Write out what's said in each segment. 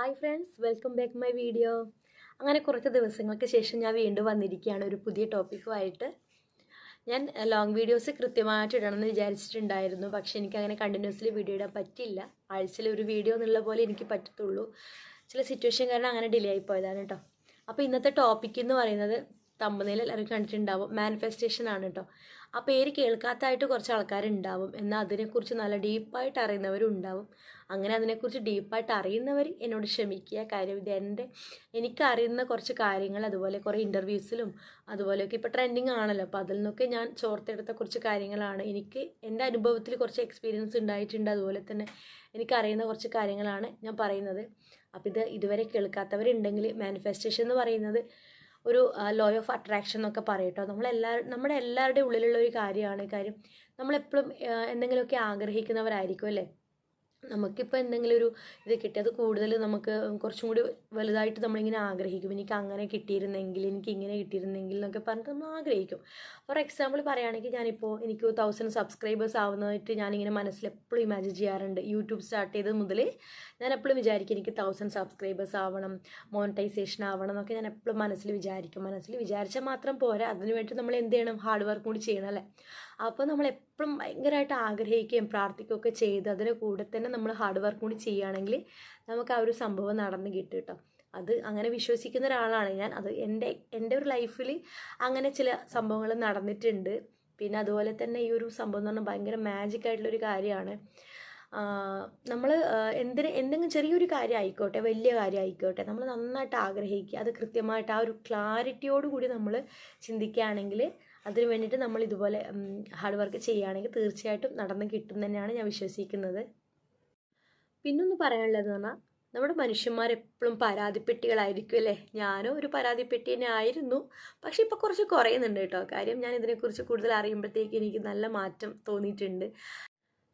Hi friends welcome back my video അങ്ങനെ കുറച്ച് ദിവസങ്ങൾക്ക് ശേഷം ഞാൻ വീണ്ടും വന്നിരിക്കുകയാണ് ഒരു പുതിയ ടോപ്പിക്കുമായിട്ട് ഞാൻ ലോങ് വീഡിയോസ് കൃത്യമായിട്ട് ഇടണമെന്ന് വിചാരിച്ചിട്ടുണ്ടായിരുന്നു. പക്ഷെ എനിക്ക് അങ്ങനെ കണ്ടിന്യൂസ്ലി വീഡിയോ ഇടാൻ പറ്റില്ല ആഴ്ചയിൽ ഒരു വീഡിയോ എന്നുള്ള പോലെ എനിക്ക് പറ്റത്തുള്ളൂ. ചില സിറ്റുവേഷൻ കാരണം അങ്ങനെ ഡിലേ ആയി പോയതാണ് കേട്ടോ അപ്പോൾ ഇന്നത്തെ ടോപ്പിക് എന്ന് പറയുന്നത് തമ്പനയിൽ എല്ലാവരും കണ്ടിട്ടുണ്ടാവും. മാനിഫെസ്റ്റേഷൻ ആണ് കേട്ടോ ആ പേര് കേൾക്കാത്തതായിട്ട് കുറച്ച് ആൾക്കാരുണ്ടാവും. എന്നാൽ അതിനെക്കുറിച്ച് നല്ല ഡീപ്പായിട്ട് അറിയുന്നവരും ഉണ്ടാവും അങ്ങനെ അതിനെക്കുറിച്ച് ഡീപ്പായിട്ട് അറിയുന്നവർ എന്നോട് ക്ഷമിക്കുക. കാര്യം ഇത് എന്റെ എനിക്കറിയുന്ന കുറച്ച് കാര്യങ്ങൾ അതുപോലെ കുറേ ഇന്റർവ്യൂസിലും അതുപോലെയൊക്കെ ഇപ്പോൾ ട്രെൻഡിങ് ആണല്ലോ. അപ്പോൾ അതിൽ നിന്നൊക്കെ ഞാൻ ചോർത്തെടുത്ത കുറച്ച് കാര്യങ്ങളാണ്. എനിക്ക് എന്റെ അനുഭവത്തിൽ കുറച്ച് എക്സ്പീരിയൻസ് ഉണ്ടായിട്ടുണ്ട്. അതുപോലെ തന്നെ എനിക്കറിയുന്ന കുറച്ച് കാര്യങ്ങളാണ് ഞാൻ പറയുന്നത്. അപ്പോൾ ഇത് ഇതുവരെ കേൾക്കാത്തവരുണ്ടെങ്കിൽ മാനിഫെസ്റ്റേഷൻ എന്ന് പറയുന്നത് ഒരു ലോ ഓഫ് അട്രാക്ഷൻ എന്നൊക്കെ പറയട്ടോ. നമ്മളെല്ലാ നമ്മുടെ എല്ലാവരുടെയും ഉള്ളിലുള്ള ഒരു കാര്യമാണ്. കാര്യം നമ്മളെപ്പോഴും എന്തെങ്കിലുമൊക്കെ ആഗ്രഹിക്കുന്നവരായിരിക്കും അല്ലേ? നമുക്കിപ്പോൾ എന്തെങ്കിലും ഒരു ഇത് കിട്ടി അത് കൂടുതൽ നമുക്ക് കുറച്ചും കൂടി വലുതായിട്ട് നമ്മളിങ്ങനെ ആഗ്രഹിക്കും. എനിക്ക് അങ്ങനെ കിട്ടിയിരുന്നെങ്കിൽ എനിക്ക് ഇങ്ങനെ കിട്ടിയിരുന്നെങ്കിൽ എന്നൊക്കെ പറഞ്ഞിട്ട് നമ്മൾ ആഗ്രഹിക്കും. ഫോർ എക്സാമ്പിൾ പറയുകയാണെങ്കിൽ ഞാനിപ്പോൾ എനിക്ക് തൗസൻഡ് സബ്സ്ക്രൈബേഴ്സ് ആവുന്നതായിട്ട് ഞാനിങ്ങനെ മനസ്സിൽ എപ്പോഴും ഇമാജിൻ ചെയ്യാറുണ്ട്. യൂട്യൂബ് സ്റ്റാർട്ട് ചെയ്തത് മുതൽ ഞാൻ എപ്പോഴും വിചാരിക്കും എനിക്ക് തൗസൻഡ് സബ്സ്ക്രൈബേഴ്സ് ആവണം മോണിറ്റൈസേഷൻ ആവണം എന്നൊക്കെ ഞാൻ എപ്പോഴും മനസ്സിൽ വിചാരിക്കും. മനസ്സിൽ വിചാരിച്ചാൽ മാത്രം പോരാ. അതിനുവേണ്ടി നമ്മൾ എന്ത് ചെയ്യണം? ഹാർഡ് വർക്ക് കൂടി ചെയ്യണം അല്ലേ? അപ്പോൾ നമ്മൾ എപ്പോഴും ഭയങ്കരമായിട്ട് ആഗ്രഹിക്കുകയും പ്രാർത്ഥിക്കുകയൊക്കെ ചെയ്ത് അതിന് കൂടെ തന്നെ നമ്മൾ ഹാർഡ് വർക്ക് കൂടി ചെയ്യുകയാണെങ്കിൽ നമുക്ക് ആ ഒരു സംഭവം നടന്ന് കിട്ടും കേട്ടോ. അത് അങ്ങനെ വിശ്വസിക്കുന്ന ഒരാളാണ് ഞാൻ. അത് എന്റെ എന്റെ ഒരു ലൈഫിൽ അങ്ങനെ ചില സംഭവങ്ങൾ നടന്നിട്ടുണ്ട്. പിന്നെ അതുപോലെ തന്നെ ഈ ഒരു സംഭവം എന്ന് പറഞ്ഞാൽ ഭയങ്കര മാജിക് ആയിട്ടുള്ളൊരു കാര്യമാണ്. നമ്മൾ എന്തിന് എന്തെങ്കിലും ചെറിയൊരു കാര്യം ആയിക്കോട്ടെ വലിയ കാര്യം ആയിക്കോട്ടെ നമ്മൾ നന്നായിട്ട് ആഗ്രഹിക്കുക അത് കൃത്യമായിട്ട് ആ ഒരു ക്ലാരിറ്റിയോട് കൂടി നമ്മൾ ചിന്തിക്കുകയാണെങ്കിൽ അതിന് വേണ്ടിയിട്ട് നമ്മൾ ഇതുപോലെ ഹാർഡ് വർക്ക് ചെയ്യുകയാണെങ്കിൽ തീർച്ചയായിട്ടും നടന്ന് കിട്ടും തന്നെയാണ് ഞാൻ വിശ്വസിക്കുന്നത്. പിന്നൊന്ന് പറയാനുള്ളതെന്ന് പറഞ്ഞാൽ നമ്മുടെ മനുഷ്യന്മാരെപ്പോഴും പരാതിപ്പെട്ടികളായിരിക്കും അല്ലേ? ഞാനും ഒരു പരാതിപ്പെട്ടി തന്നെ ആയിരുന്നു. പക്ഷെ ഇപ്പോൾ കുറച്ച് കുറയുന്നുണ്ട് കേട്ടോ. കാര്യം ഞാൻ ഇതിനെക്കുറിച്ച് കൂടുതൽ അറിയുമ്പോഴത്തേക്ക് എനിക്ക് നല്ല മാറ്റം തോന്നിയിട്ടുണ്ട്.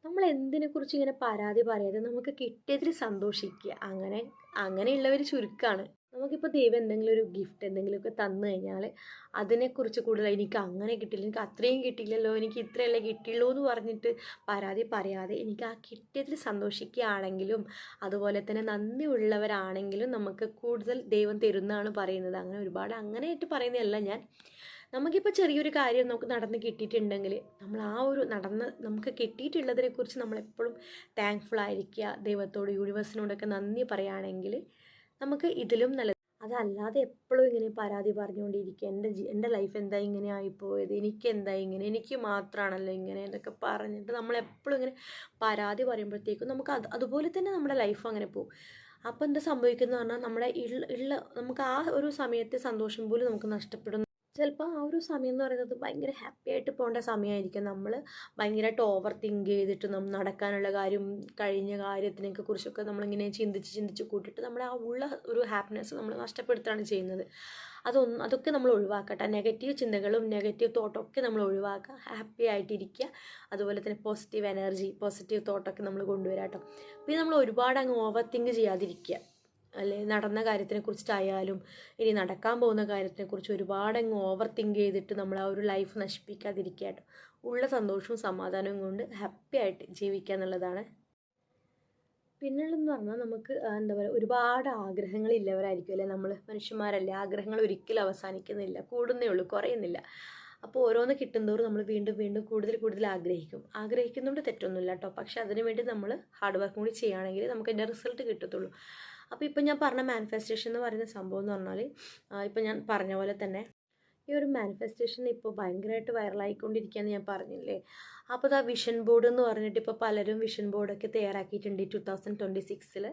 നമ്മൾ എന്തിനെക്കുറിച്ച് ഇങ്ങനെ പരാതി പറയാതെ നമുക്ക് കിട്ടിയതിൽ സന്തോഷിക്കുക. അങ്ങനെ അങ്ങനെയുള്ളവർ ചുരുക്കമാണ് നമുക്കിപ്പോൾ ദൈവം എന്തെങ്കിലും ഒരു ഗിഫ്റ്റ് എന്തെങ്കിലുമൊക്കെ തന്നു കഴിഞ്ഞാൽ അതിനെക്കുറിച്ച് കൂടുതൽ എനിക്ക് അങ്ങനെ കിട്ടില്ല എനിക്ക് അത്രയും കിട്ടിയില്ലല്ലോ. എനിക്ക് ഇത്രയല്ലേ കിട്ടിയുള്ളൂ എന്ന് പറഞ്ഞിട്ട് പരാതി പറയാതെ എനിക്ക് ആ കിട്ടിയതിൽ സന്തോഷിക്കുകയാണെങ്കിലും അതുപോലെ തന്നെ നന്ദിയുള്ളവരാണെങ്കിലും നമുക്ക് കൂടുതൽ ദൈവം തരുന്നതാണ് പറയുന്നത്. അങ്ങനെ ഒരുപാട് അങ്ങനെയായിട്ട് പറയുന്നതല്ല ഞാൻ. നമുക്കിപ്പോൾ ചെറിയൊരു കാര്യം നമുക്ക് നടന്ന് കിട്ടിയിട്ടുണ്ടെങ്കിൽ നമ്മൾ ആ ഒരു നടന്ന് നമുക്ക് കിട്ടിയിട്ടുള്ളതിനെക്കുറിച്ച് നമ്മളെപ്പോഴും താങ്ക്ഫുൾ ആയിരിക്കുക. ദൈവത്തോട് യൂണിവേഴ്സിനോടൊക്കെ നന്ദി പറയുകയാണെങ്കിൽ നമുക്ക് ഇതിലും നല്ല അതല്ലാതെ എപ്പോഴും ഇങ്ങനെ പരാതി പറഞ്ഞുകൊണ്ടിരിക്കുക. എന്റെ എന്റെ ലൈഫ് എന്താ ഇങ്ങനെ ആയിപ്പോയത്? എനിക്ക് എന്താ ഇങ്ങനെ? എനിക്ക് മാത്രമാണല്ലോ ഇങ്ങനെ എന്നൊക്കെ പറഞ്ഞിട്ട് നമ്മൾ എപ്പോഴും ഇങ്ങനെ പരാതി പറയുമ്പോഴത്തേക്കും നമുക്ക് അത് അതുപോലെ തന്നെ നമ്മുടെ ലൈഫ് അങ്ങനെ പോകും. അപ്പോൾ എന്താ സംഭവിക്കുന്നത് പറഞ്ഞാൽ നമ്മുടെ ഉള്ള ഉള്ള നമുക്ക് ആ ഒരു സമയത്തെ സന്തോഷം പോലും നമുക്ക് നഷ്ടപ്പെടുന്നു ചിലപ്പോൾ ആ ഒരു സമയം എന്ന് പറയുന്നത് ഭയങ്കര ഹാപ്പി ആയിട്ട് പോകേണ്ട സമയമായിരിക്കും നമ്മൾ ഭയങ്കരമായിട്ട് ഓവർ തിങ്ക് ചെയ്തിട്ട് നമ്മൾ നടക്കാനുള്ള കാര്യം കഴിഞ്ഞ കാര്യത്തിനൊക്കെ കുറിച്ചൊക്കെ നമ്മളിങ്ങനെ ചിന്തിച്ച് ചിന്തിച്ച് കൂട്ടിയിട്ട് നമ്മുടെ ആ ഉള്ള ഒരു ഹാപ്പിനെസ് നമ്മൾ നഷ്ടപ്പെടുത്തുകയാണ് ചെയ്യുന്നത്. അതൊന്നും അതൊക്കെ നമ്മൾ ഒഴിവാക്കട്ടെ. നെഗറ്റീവ് ചിന്തകളും നെഗറ്റീവ് തോട്ടൊക്കെ നമ്മൾ ഒഴിവാക്കുക. ഹാപ്പി ആയിട്ടിരിക്കുക. അതുപോലെ തന്നെ പോസിറ്റീവ് എനർജി പോസിറ്റീവ് തോട്ടൊക്കെ നമ്മൾ കൊണ്ടുവരാം കേട്ടോ പിന്നെ നമ്മൾ ഒരുപാട് അങ്ങ് ഓവർ തിങ്ക് ചെയ്യാതിരിക്കുക. അല്ലെ നടന്ന കാര്യത്തിനെ കുറിച്ചിട്ടായാലും ഇനി നടക്കാൻ പോകുന്ന കാര്യത്തിനെക്കുറിച്ച് ഒരുപാട് അങ്ങ് ഓവർ തിങ്ക് ചെയ്തിട്ട് നമ്മൾ ആ ഒരു ലൈഫ് നശിപ്പിക്കാതിരിക്കുക കേട്ടോ ഉള്ള സന്തോഷവും സമാധാനവും കൊണ്ട് ഹാപ്പി ആയിട്ട് ജീവിക്കുക എന്നുള്ളതാണ്. പിന്നുള്ളതെന്ന് പറഞ്ഞാൽ നമുക്ക് എന്താ പറയുക ഒരുപാട് ആഗ്രഹങ്ങളില്ലവരായിരിക്കും അല്ലേ? നമ്മൾ മനുഷ്യന്മാരല്ലേ ആഗ്രഹങ്ങൾ ഒരിക്കലും അവസാനിക്കുന്നില്ല കൂടുന്നേ ഉള്ളൂ കുറയുന്നില്ല. അപ്പോൾ ഓരോന്ന് കിട്ടുന്നതോറും നമ്മൾ വീണ്ടും വീണ്ടും കൂടുതൽ കൂടുതൽ ആഗ്രഹിക്കും. ആഗ്രഹിക്കുന്നതുകൊണ്ട് തെറ്റൊന്നുമില്ല കേട്ടോ പക്ഷെ അതിനു വേണ്ടി നമ്മൾ ഹാർഡ് വർക്കും കൂടി ചെയ്യുകയാണെങ്കിൽ നമുക്ക് അതിന്റെ റിസൾട്ട് കിട്ടത്തുള്ളൂ. അപ്പോൾ ഇപ്പം ഞാൻ പറഞ്ഞ മാനിഫെസ്റ്റേഷൻ എന്ന് പറയുന്ന സംഭവം എന്ന് പറഞ്ഞാൽ ഇപ്പം ഞാൻ പറഞ്ഞ പോലെ തന്നെ ഈ ഒരു മാനിഫെസ്റ്റേഷൻ ഇപ്പോൾ ഭയങ്കരമായിട്ട് വൈറലായിക്കൊണ്ടിരിക്കുകയെന്ന് ഞാൻ പറഞ്ഞില്ലേ? അപ്പോൾ ആ വിഷൻ ബോർഡ് എന്ന് പറഞ്ഞിട്ട് ഇപ്പോൾ പലരും വിഷൻ ബോർഡൊക്കെ തയ്യാറാക്കിയിട്ടുണ്ട് ടു തൗസൻഡ് ട്വന്റി സിക്സിൽ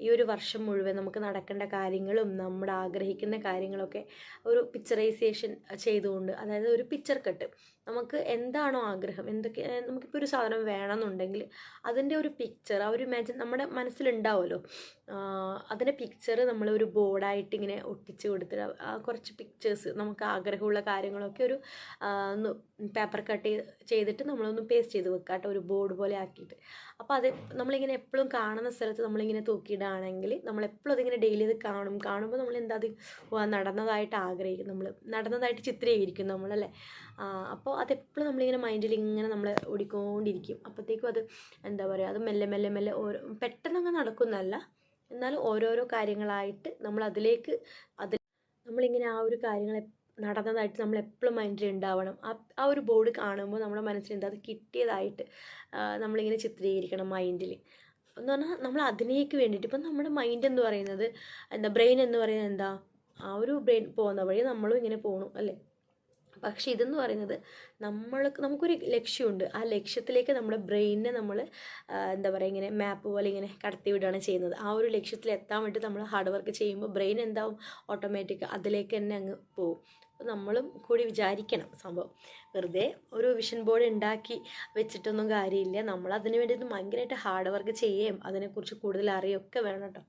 ഈ ഒരു വർഷം മുഴുവൻ നമുക്ക് നടക്കേണ്ട കാര്യങ്ങളും നമ്മൾ ആഗ്രഹിക്കുന്ന കാര്യങ്ങളൊക്കെ ഒരു പിക്ചറൈസേഷൻ ചെയ്തുകൊണ്ട് അതായത് ഒരു പിക്ചർ കട്ട് നമുക്ക് എന്താണോ ആഗ്രഹം എന്തൊക്കെ നമുക്കിപ്പോൾ ഒരു സാധനം വേണമെന്നുണ്ടെങ്കിൽ അതിന്റെ ഒരു പിക്ചർ ആ ഒരു ഇമാജിൻ നമ്മുടെ മനസ്സിലുണ്ടാവുമല്ലോ അതിന്റെ പിക്ചർ നമ്മൾ ഒരു ബോർഡായിട്ട് ഇങ്ങനെ ഒട്ടിച്ച് കൊടുത്തിട്ട് കുറച്ച് പിക്ചേഴ്സ് നമുക്ക് ആഗ്രഹമുള്ള കാര്യങ്ങളൊക്കെ ഒരു ഒന്ന് പേപ്പർ കട്ട് ചെയ്തിട്ട് നമ്മളൊന്ന് പേസ്റ്റ് ചെയ്ത് വെക്കുക കേട്ടോ ഒരു ബോർഡ് പോലെ ആക്കിയിട്ട്. അപ്പോൾ അത് നമ്മളിങ്ങനെ എപ്പോഴും കാണുന്ന സ്ഥലത്ത് നമ്മളിങ്ങനെ തൂക്കിയിടുകയാണെങ്കിൽ നമ്മളെപ്പോഴും അതിങ്ങനെ ഡെയിലി ഇത് കാണും. കാണുമ്പോൾ നമ്മൾ എന്താ അത് നടന്നതായിട്ട് ആഗ്രഹിക്കും നമ്മൾ നടന്നതായിട്ട് ചിത്രീകരിക്കും നമ്മളല്ലേ? അപ്പോൾ അതെപ്പോഴും നമ്മളിങ്ങനെ മൈൻഡിൽ ഇങ്ങനെ നമ്മൾ ഓടിക്കൊണ്ടിരിക്കും. അപ്പോഴത്തേക്കും അത് എന്താ പറയുക അത് മെല്ലെ മെല്ലെ മെല്ലെ ഓരോ പെട്ടെന്ന് അങ്ങ് നടക്കുന്നതല്ല. എന്നാലും ഓരോരോ കാര്യങ്ങളായിട്ട് നമ്മൾ അതിലേക്ക് അതിൽ നമ്മളിങ്ങനെ ആ ഒരു കാര്യങ്ങൾ നടന്നതായിട്ട് നമ്മൾ എപ്പോഴും മൈൻഡിൽ ഉണ്ടാവണം. ആ ഒരു ബോർഡ് കാണുമ്പോൾ നമ്മുടെ മനസ്സിൽ എന്താ അത് കിട്ടിയതായിട്ട് നമ്മളിങ്ങനെ ചിത്രീകരിക്കണം മൈൻഡിൽ എന്ന് പറഞ്ഞാൽ നമ്മൾ അതിലേക്ക് വേണ്ടിയിട്ട് ഇപ്പം നമ്മുടെ മൈൻഡ് എന്ന് പറയുന്നത് എന്താ? ബ്രെയിൻ എന്ന് പറയുന്നത് എന്താ? ആ ഒരു ബ്രെയിൻ പോകുന്ന വഴി നമ്മളും ഇങ്ങനെ പോകണം അല്ലേ? പക്ഷെ ഇതെന്ന് പറയുന്നത് നമ്മൾക്ക് നമുക്കൊരു ലക്ഷ്യമുണ്ട്. ആ ലക്ഷ്യത്തിലേക്ക് നമ്മുടെ ബ്രെയിനിനെ നമ്മൾ എന്താ പറയുക ഇങ്ങനെ മാപ്പ് പോലെ ഇങ്ങനെ കടത്തി വിടുകയാണ് ചെയ്യുന്നത്. ആ ഒരു ലക്ഷ്യത്തിൽ എത്താൻ വേണ്ടി നമ്മൾ ഹാർഡ് വർക്ക് ചെയ്യുമ്പോൾ ബ്രെയിൻ എന്താവും? ഓട്ടോമാറ്റിക് അതിലേക്ക് തന്നെ അങ്ങ് പോകും. അപ്പോൾ നമ്മളും കൂടി വിചാരിക്കണം സംഭവം. വെറുതെ ഒരു വിഷൻ ബോർഡ് ഉണ്ടാക്കി വെച്ചിട്ടൊന്നും കാര്യമില്ല. നമ്മൾ അതിന് വേണ്ടി ഭയങ്കരമായിട്ട് ഹാർഡ് വർക്ക് ചെയ്യുകയും അതിനെക്കുറിച്ച് കൂടുതൽ അറിയുകയൊക്കെ വേണം കേട്ടോ.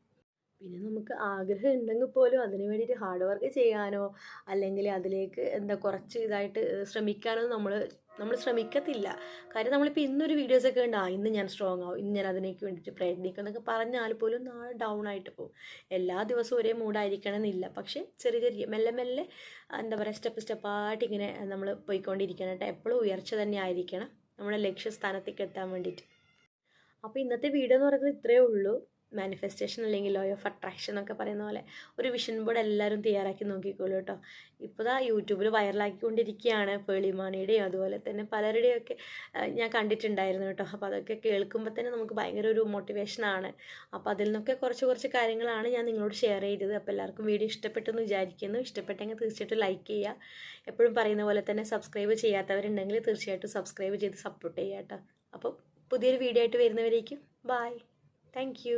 പിന്നെ നമുക്ക് ആഗ്രഹം ഉണ്ടെങ്കിൽ പോലും അതിന് വേണ്ടിയിട്ട് ഹാർഡ് വർക്ക് ചെയ്യാനോ അല്ലെങ്കിൽ അതിലേക്ക് എന്താ കുറച്ച് ഇതായിട്ട് ശ്രമിക്കാനോ നമ്മൾ നമ്മൾ ശ്രമിക്കത്തില്ല. കാര്യം നമ്മളിപ്പോൾ ഇന്നൊരു വീഡിയോസൊക്കെ ഉണ്ട് ആ ഇന്ന് ഞാൻ സ്ട്രോങ് ആവും ഇന്ന് ഞാൻ അതിനേക്ക് വേണ്ടിയിട്ട് പ്രയത്നിക്കും എന്നൊക്കെ പറഞ്ഞാൽ പോലും നാളെ ഡൗൺ ആയിട്ട് പോകും. എല്ലാ ദിവസവും ഒരേ മൂഡായിരിക്കണം എന്നില്ല പക്ഷേ ചെറിയ ചെറിയ മെല്ലെ മെല്ലെ എന്താ പറയുക സ്റ്റെപ്പ് സ്റ്റെപ്പായിട്ട് ഇങ്ങനെ നമ്മൾ പോയിക്കൊണ്ടിരിക്കണം കേട്ടോ. എപ്പോഴും ഉയർച്ച തന്നെ ആയിരിക്കണം. നമ്മുടെ ലക്ഷ്യസ്ഥാനത്തേക്ക് എത്താൻ വേണ്ടിയിട്ട്. അപ്പോൾ ഇന്നത്തെ വീഡിയോ എന്ന് പറയുന്നത് ഇത്രയേ ഉള്ളൂ. മാനിഫെസ്റ്റേഷൻ അല്ലെങ്കിൽ ലോ ഓഫ് അട്രാക്ഷൻ എന്നൊക്കെ പറയുന്ന പോലെ ഒരു വിഷൻ ബോർഡ് എല്ലാവരും തയ്യാറാക്കി നോക്കിക്കോളൂ കേട്ടോ ഇപ്പോൾ ആ യൂട്യൂബിൽ വൈറലാക്കിക്കൊണ്ടിരിക്കുകയാണ് പേളിമാണിയുടെയും അതുപോലെ തന്നെ പലരുടെയും ഒക്കെ ഞാൻ കണ്ടിട്ടുണ്ടായിരുന്നു കേട്ടോ അപ്പോൾ അതൊക്കെ കേൾക്കുമ്പോൾ തന്നെ നമുക്ക് ഭയങ്കര ഒരു മോട്ടിവേഷനാണ് അപ്പോൾ അതിൽ നിന്നൊക്കെ കുറച്ച് കുറച്ച് കാര്യങ്ങളാണ് ഞാൻ നിങ്ങളോട് ഷെയർ ചെയ്തത്. അപ്പോൾ എല്ലാവർക്കും വീഡിയോ ഇഷ്ടപ്പെട്ടെന്ന് വിചാരിക്കുന്നു. ഇഷ്ടപ്പെട്ടെങ്കിൽ തീർച്ചയായിട്ടും ലൈക്ക് ചെയ്യുക എപ്പോഴും പറയുന്ന പോലെ തന്നെ സബ്സ്ക്രൈബ് ചെയ്യാത്തവരുണ്ടെങ്കിൽ തീർച്ചയായിട്ടും സബ്സ്ക്രൈബ് ചെയ്ത് സപ്പോർട്ട് ചെയ്യുക കേട്ടോ അപ്പോൾ പുതിയൊരു വീഡിയോ ആയിട്ട് വരുന്നവരേക്കും ബായ് താങ്ക് യു